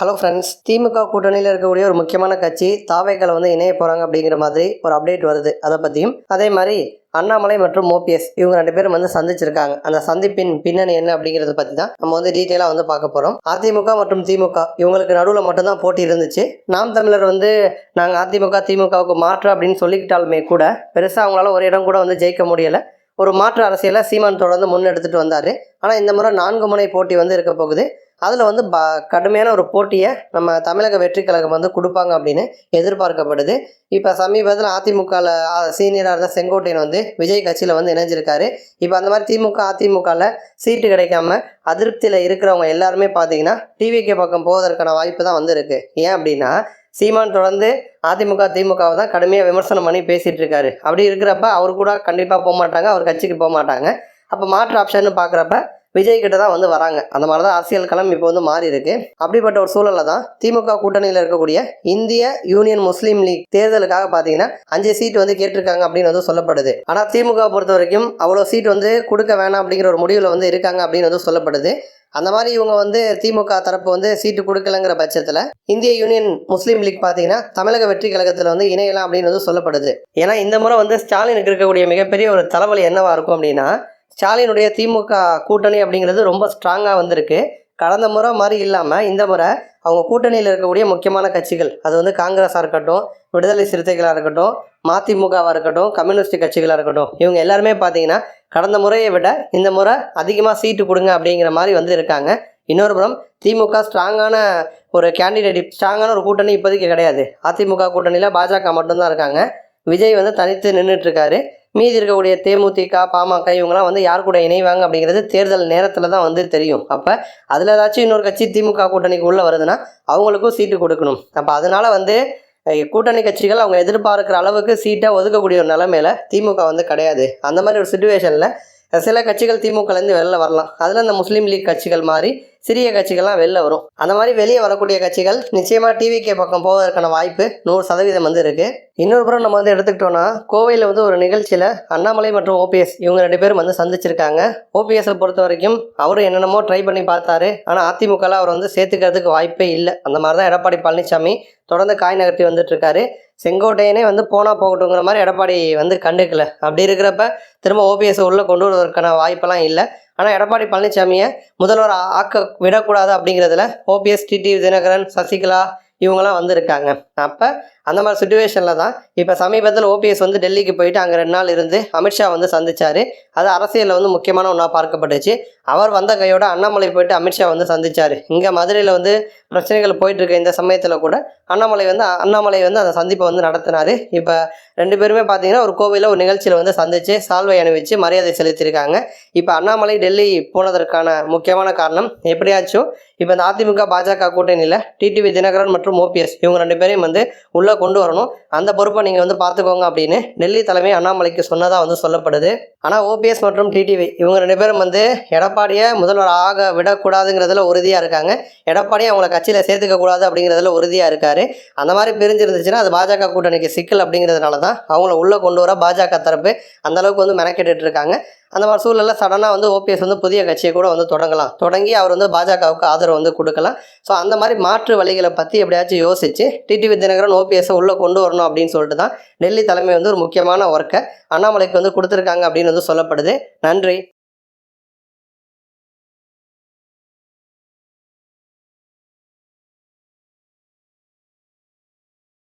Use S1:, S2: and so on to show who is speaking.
S1: Hello friends திமுக கூட்டணியில் இருக்கக்கூடிய ஒரு முக்கியமான கட்சி தாவேக்களை வந்து இணைய போகிறாங்க அப்படிங்கிற மாதிரி ஒரு அப்டேட் வருது. அதை பற்றியும் அதே மாதிரி அண்ணாமலை மற்றும் ஓபிஎஸ் இவங்க ரெண்டு பேரும் வந்து சந்திச்சிருக்காங்க. அந்த சந்திப்பின் பின்னணி என்ன அப்படிங்கிறத பற்றி தான் நம்ம வந்து டீட்டெயிலாக வந்து பார்க்க போகிறோம் அதிமுக மற்றும் திமுக இவங்களுக்கு நடுவில் மட்டும்தான் போட்டி இருந்துச்சு. நாம் தமிழர் வந்து நாங்கள் அதிமுக திமுகவுக்கு மாற்று அப்படின்னு சொல்லிக்கிட்டாலுமே கூட பெருசாக அவங்களால ஒரு இடம் கூட வந்து ஜெயிக்க முடியலை. ஒரு மாற்று அரசியலை சீமான் தொடர்ந்து முன்னெடுத்துட்டு வந்தார். ஆனால் இந்த முறை நான்கு முனை போட்டி வந்து இருக்க போகுது. அதில் வந்து ப கடுமையான ஒரு போட்டியை நம்ம தமிழக வெற்றி கழகம் வந்து கொடுப்பாங்க அப்படின்னு எதிர்பார்க்கப்படுது. இப்போ சமீபத்தில் அதிமுகவில் சீனியராக இருந்த செங்கோட்டையன் வந்து விஜய் கட்சியில் வந்து இணைஞ்சிருக்காரு. இப்போ அந்த மாதிரி திமுக அதிமுகவில் சீட்டு கிடைக்காம அதிருப்தியில் இருக்கிறவங்க எல்லாருமே பார்த்தீங்கன்னா டிவிகே பக்கம் போவதற்கான வாய்ப்பு தான் வந்துருக்கு. ஏன் அப்படின்னா சீமான் தொடர்ந்து அதிமுக திமுகவை தான் கடுமையாக விமர்சனம் பண்ணி பேசிகிட்டு இருக்காரு. அப்படி இருக்கிறப்ப அவர் கூட கண்டிப்பாக போக மாட்டாங்க அவர் கட்சிக்கு போக மாட்டாங்க. அப்போ மாற்று ஆப்ஷன் பார்க்குறப்ப விஜய் கிட்ட தான் வந்து வராங்க. அந்த மாதிரி தான் அரசியல் களம் இப்போ வந்து மாறி இருக்கு. அப்படிப்பட்ட ஒரு சூழலில் தான் திமுக கூட்டணியில் இருக்கக்கூடிய இந்திய யூனியன் முஸ்லீம் லீக் தேர்தலுக்காக பார்த்தீங்கன்னா அஞ்சு சீட் வந்து கேட்டிருக்காங்க அப்படின்னு வந்து சொல்லப்படுது. ஆனால் திமுக பொறுத்த வரைக்கும் அவ்வளோ சீட் வந்து கொடுக்க வேணாம் அப்படிங்கிற ஒரு முடிவில் வந்து இருக்காங்க அப்படின்னு வந்து சொல்லப்படுது. அந்த மாதிரி இவங்க வந்து திமுக தரப்பு வந்து சீட்டு கொடுக்கலங்கிற பட்சத்தில் இந்திய யூனியன் முஸ்லீம் லீக் பார்த்தீங்கன்னா தமிழக வெற்றி கழகத்தில் வந்து இணையலாம் அப்படின்னு வந்து சொல்லப்படுது. ஏன்னா இந்த முறை வந்து ஸ்டாலினுக்கு இருக்கக்கூடிய மிகப்பெரிய ஒரு தலைவலி என்னவா இருக்கும் அப்படின்னா ஸ்டாலினுடைய திமுக கூட்டணி அப்படிங்கிறது ரொம்ப ஸ்ட்ராங்காக வந்திருக்கு. கடந்த முறை மாதிரி இல்லாமல் இந்த முறை அவங்க கூட்டணியில் இருக்கக்கூடிய முக்கியமான கட்சிகள் அது வந்து காங்கிரஸாக இருக்கட்டும் விடுதலை சிறுத்தைகளாக இருக்கட்டும் மதிமுகவாக இருக்கட்டும் கம்யூனிஸ்ட் கட்சிகளாக இருக்கட்டும் இவங்க எல்லாருமே பார்த்தீங்கன்னா கடந்த முறையை விட இந்த முறை அதிகமாக சீட்டு கொடுங்க அப்படிங்கிற மாதிரி வந்து இருக்காங்க. இன்னொரு புறம் திமுக ஸ்ட்ராங்கான ஒரு கேண்டிடேட் ஸ்ட்ராங்கான ஒரு கூட்டணி இப்போதைக்கு கிடையாது. அதிமுக கூட்டணியில் பாஜக மட்டும்தான் இருக்காங்க. விஜய் வந்து தனித்து நின்றுட்டுருக்காரு மீதி இருக்கக்கூடிய தேமுதிக பாமக இவங்கெல்லாம் வந்து யார் கூட இணைவாங்க அப்படிங்கிறது தேர்தல் நேரத்தில் தான் வந்து தெரியும். அப்போ அதில் ஏதாச்சும் இன்னொரு கட்சி திமுக கூட்டணிக்கு உள்ளே வருதுன்னா அவங்களுக்கும் சீட்டு கொடுக்கணும். அப்போ அதனால் வந்து கூட்டணி கட்சிகள் அவங்க எதிர்பார்க்குற அளவுக்கு சீட்டை ஒதுக்கக்கூடிய ஒரு நிலமையில திமுக வந்து கிடையாது. அந்த மாதிரி ஒரு சுச்சுவேஷனில் சில கட்சிகள் திமுகலேருந்து வெளில வரலாம். அதில் இந்த முஸ்லீம் லீக் கட்சிகள் மாதிரி சிறிய கட்சிகள்லாம் வெளில வரும். அந்த மாதிரி வெளியே வரக்கூடிய கட்சிகள் நிச்சயமாக டிவிகே பக்கம் போவதற்கான வாய்ப்பு நூறு சதவீதம் வந்து இருக்குது இன்னொரு புறம் நம்ம வந்து எடுத்துக்கிட்டோம்னா கோவையில் வந்து ஒரு நிகழ்ச்சியில் அண்ணாமலை மற்றும் ஓபிஎஸ் இவங்க ரெண்டு பேரும் வந்து சந்திச்சிருக்காங்க. ஓபிஎஸ்ஸை பொறுத்த வரைக்கும் அவரும் என்னென்னமோ ட்ரை பண்ணி பார்த்தாரு. ஆனால் அதிமுகவில் அவர் வந்து சேர்த்துக்கிறதுக்கு வாய்ப்பே இல்லை. அந்த மாதிரி தான் எடப்பாடி பழனிசாமி தொடர்ந்து காய் நகர்த்தி வந்துட்டு இருக்காரு செங்கோட்டையனே வந்து போனால் போகட்டுங்கிற மாதிரி எடப்பாடி வந்து கண்டுக்கல. அப்படி இருக்கிறப்ப திரும்ப ஓபிஎஸ் உள்ளே கொண்டு வருவதற்கான வாய்ப்பெல்லாம் இல்லை. ஆனால் எடப்பாடி பழனிசாமியை முதல்வர் ஆக்க விடக்கூடாது அப்படிங்கிறதுல ஓபிஎஸ் டிடி தினகரன் சசிகலா இவங்கெல்லாம் வந்திருக்காங்க. அப்போ அந்த மாதிரி சுச்சுவேஷனில் தான் இப்போ சமீபத்தில் ஓபிஎஸ் வந்து டெல்லிக்கு போயிட்டு அங்கே ரெண்டு நாள் இருந்து அமித்ஷா வந்து சந்திச்சார். அது அரசியலில் வந்து முக்கியமான ஒன்றா பார்க்கப்பட்டுச்சு. அவர் வந்த கையோட அண்ணாமலை போயிட்டு அமித்ஷா வந்து சந்திச்சார். இங்கே மதுரையில் வந்து பிரச்சனைகள் போயிட்டுருக்க இந்த சமயத்தில் கூட அண்ணாமலை வந்து அண்ணாமலை வந்து அந்த சந்திப்பை வந்து நடத்தினார். இப்போ ரெண்டு பேருமே பார்த்தீங்கன்னா ஒரு கோவிலில் ஒரு நிகழ்ச்சியில் வந்து சந்தித்து சால்வை அணிவிச்சு மரியாதை செலுத்தியிருக்காங்க. இப்போ அண்ணாமலை டெல்லி போனதற்கான முக்கியமான காரணம் எப்படியாச்சும் இப்போ இந்த அதிமுக பாஜக கூட்டணியில் டிடிவி தினகரன் மற்றும் ஓபிஎஸ் இவங்க ரெண்டு பேரையும் வந்து உள்ளே கொண்டு வரணும். அந்த பொறுப்பை நீங்கள் வந்து பார்த்துக்கோங்க அப்படின்னு டெல்லி தலைமை அண்ணாமலைக்கு சொன்னதாக வந்து சொல்லப்படுது. ஆனால் ஓபிஎஸ் மற்றும் டிடிவி இவங்க ரெண்டு பேரும் வந்து எடப்பாடியை முதல்வர் ஆக விடக்கூடாதுங்கிறதுல உறுதியாக இருக்காங்க. எடப்பாடியை அவங்கள கட்சியில் சேர்த்துக்க கூடாது அப்படிங்கிறதுல உறுதியாக இருக்காரு. அந்த மாதிரி பிரிஞ்சிருந்துச்சுன்னா அது பாஜக கூட்டணிக்கு சிக்கல் அப்படிங்கிறதுனால தான் அவங்கள உள்ளே கொண்டு வர பாஜக தரப்பு அந்த அளவுக்கு வந்து மெனக்கெட்டு இருக்காங்க. அந்த மாதிரி சூழலில் சடனாக வந்து ஓபிஎஸ் வந்து புதிய கட்சியை கூட வந்து தொடங்கலாம். தொடங்கி அவர் வந்து பாஜகவுக்கு ஆதரவு வந்து கொடுக்கலாம். ஸோ அந்த மாதிரி மாற்று வழிகளை பற்றி எப்படியாச்சும் யோசிச்சு டிடிவி தினகரன் ஓபிஎஸ்ஸை உள்ளே கொண்டு வரணும் அப்படின்னு சொல்லிட்டு தான் டெல்லி தலைமை வந்து ஒரு முக்கியமான ஒர்க்கை அண்ணாமலைக்கு வந்து கொடுத்துருக்காங்க அப்படின்னு வந்து சொல்லப்படுது. நன்றி.